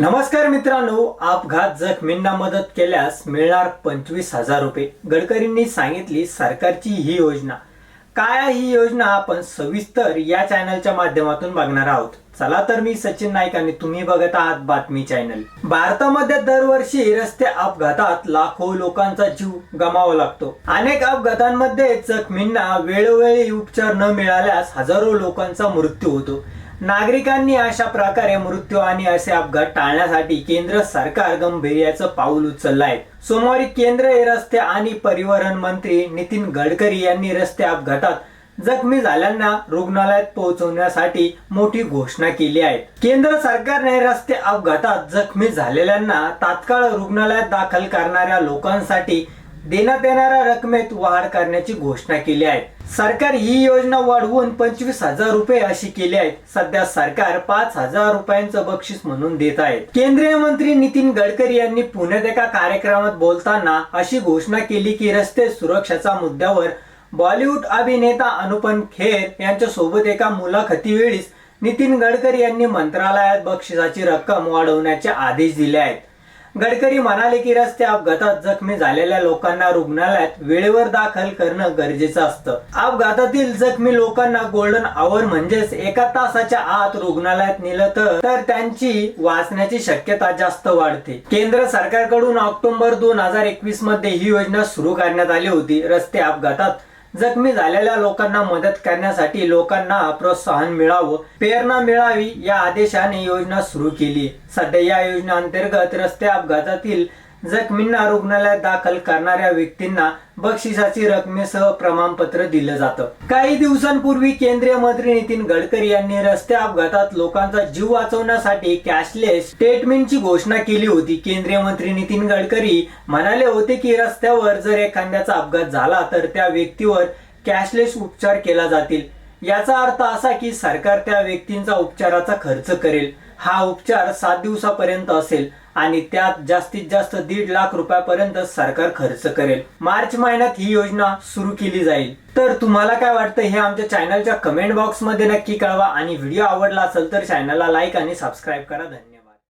नमस्कार मित्रांनो अपघात जखमींना मदत केल्यास मिळणार पंचवीस हजार रुपये. गडकरींनी सांगितली सरकारची ही योजना. काय आहे ही योजना आपण सविस्तर या चॅनलच्या माध्यमातून बघणार आहोत. चला तर मी सचिन नाईक आणि तुम्ही बघत आहात बातमी चॅनल. भारतामध्ये दरवर्षी रस्ते अपघातात लाखो लोकांचा जीव गमावा लागतो. अनेक अपघातांमध्ये जखमींना वेळोवेळी उपचार न मिळाल्यास हजारो लोकांचा मृत्यू होतो. नागरिकांनी अशा प्रकारे मृत्यू आणि असे अपघात टाळण्यासाठी केंद्र सरकार गंभीर्याचं पाऊल उचललं आहे सोमवारी केंद्र रस्ते आणि परिवहन मंत्री नितीन गडकरी यांनी रस्ते अपघातात जखमी झाल्यांना रुग्णालयात पोहोचवण्यासाठी मोठी घोषणा केली आहे. केंद्र सरकारने रस्ते अपघातात जखमी झालेल्यांना तात्काळ रुग्णालयात दाखल करणाऱ्या लोकांसाठी देण्यात येणाऱ्या रकमेत वाढ करण्याची घोषणा केली आहे. सरकार ही योजना वाढवून पंचवीस हजार रुपये अशी केली आहे. सध्या सरकार पाच हजार रुपयांचं बक्षीस म्हणून देत आहे. केंद्रीय मंत्री नितीन गडकरी यांनी पुण्यात एका कार्यक्रमात बोलताना अशी घोषणा केली की रस्ते सुरक्षेच्या मुद्द्यावर बॉलिवूड अभिनेता अनुपम खेर यांच्या सोबत एका मुलाखतीवेळीच नितीन गडकरी यांनी मंत्रालयात बक्षिसाची रक्कम वाढवण्याचे आदेश दिले आहेत. गडकरी म्हणाले की रस्ते अपघातात जखमी झालेल्या लोकांना रुग्णालयात वेळेवर दाखल करणं गरजेचं असतं. अपघातातील जखमी लोकांना गोल्डन आवर म्हणजेच एका तासाच्या आत रुग्णालयात नेलं तर तर त्यांची वाचण्याची शक्यता जास्त वाढते. केंद्र सरकारकडून ऑक्टोबर दोन हजार एकवीसमध्ये ही योजना सुरू करण्यात आली होती. रस्ते अपघातात जखमी झालेल्या लोकांना मदत करण्यासाठी लोकांना प्रोत्साहन मिळावं प्रेरणा मिळावी या आदेशाने योजना सुरू केली. सध्या या योजनेअंतर्गत रस्ते अपघातातील जखमींना रुग्णालयात दाखल करणाऱ्या व्यक्तींना बक्षिसाची रकमेसह प्रमाणपत्र दिलं जातं. काही दिवसांपूर्वी केंद्रीय मंत्री नितीन गडकरी यांनी रस्ते अपघातात लोकांचा जीव वाचवण्यासाठी कॅशलेस स्टेटमेंटची घोषणा केली होती. केंद्रीय मंत्री नितीन गडकरी म्हणाले होते की रस्त्यावर जर एखाद्याचा अपघात झाला तर त्या व्यक्तीवर कॅशलेस उपचार केला जातील. याचा अर्थ असा की सरकार त्या व्यक्तींचा उपचाराचा खर्च करेल. हा उपचार सात दिवसापर्यंत असेल आणि त्यात जास्तीत जास्त दीड लाख रुपयापर्यंत सरकार खर्च करेल. मार्च महिन्यात ही योजना सुरू केली जाईल. तर तुम्हाला काय वाटतं हे आमच्या चॅनलच्या कमेंट बॉक्समध्ये नक्की कळवा आणि व्हिडिओ आवडला असेल तर चॅनलला लाईक आणि सबस्क्राईब करा. धन्यवाद.